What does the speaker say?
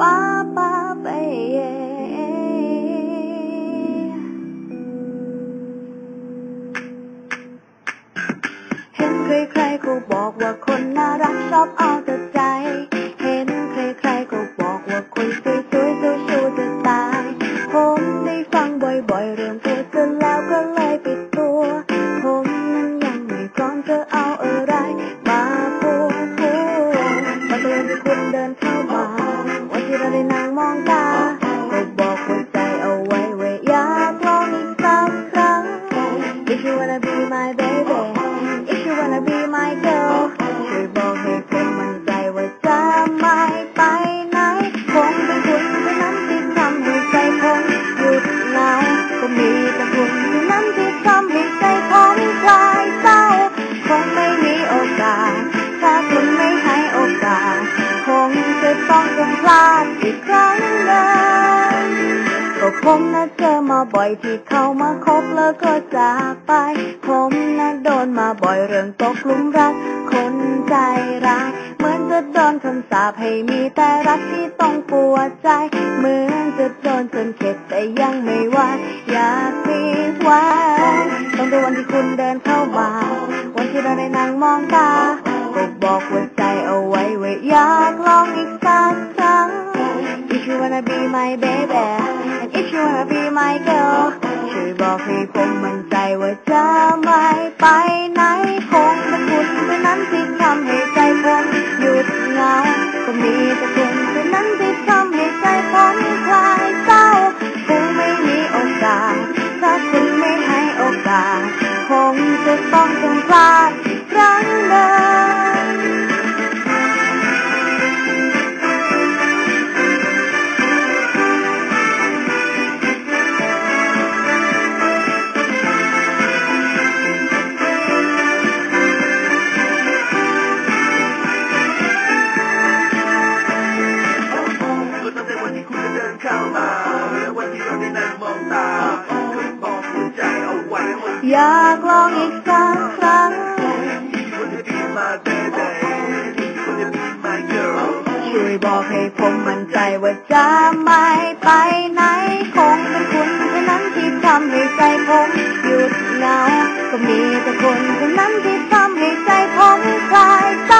ป้าป้าไปเห็นใครๆก็บอกว่าคนน่ารักชอบเอาแต่ใจ เห็นใครๆก็บอกว่าคนสวยๆเจ้าชู้จะตาย ผมได้ฟังบ่อยๆ เรื่องเธอเสร็จแล้วก็เลยปิดตัว ผมนั้นยังไม่พร้อมจะเอาอะไราได้นั่งมองตาก็บอกหัวใจเอาไว้ว่าอยากลองอีกสักครั้ง If you wanna be my baby If you wanna be my girl ช่วยบอกให้ผมมั่น ผมนะเจอมาบ่อยที่เข้ามาคบแล้วก็จากไป ผมนะโดนมาบ่อยเรื่องตกหลุมรัก คนใจร้าย เหมือนจะโดนคำสาปให้มีแต่รักที่ต้องปวดใจ เหมือนจะโดนจนเข็ดแต่ยังไม่ไหวอยากมีไว้ต้องเป็นวันที่คุณเดินเข้ามา วันที่เราได้นั่งมองตาก็บอกหัวใจเอาไว้ว่าอยากลองอีกสักครั้ง If you wanna be my baby and if you wanna be my girl ช่วยบอกให้ผมมั่นใจว่าจะไม่ไปไหนคงเป็นคุณเท่อนั้นที่ทำ เข้ามาและวันที่เราได้นั่งมองตาคุณบอกหัวใจเอาไว้ว่าอยากลองอีกสักครั้ง you wanna be my baby you wanna be my girl ช่วยบอกให้ผมมั่นใจว่าจะไม่ไปไหนคงเป็นคุณเท่านั้นที่ทำให้ใจผมหยุดเหงาก็มีแต่คนเท่านั้นที่ทำให้ใจผมคลายเศร้า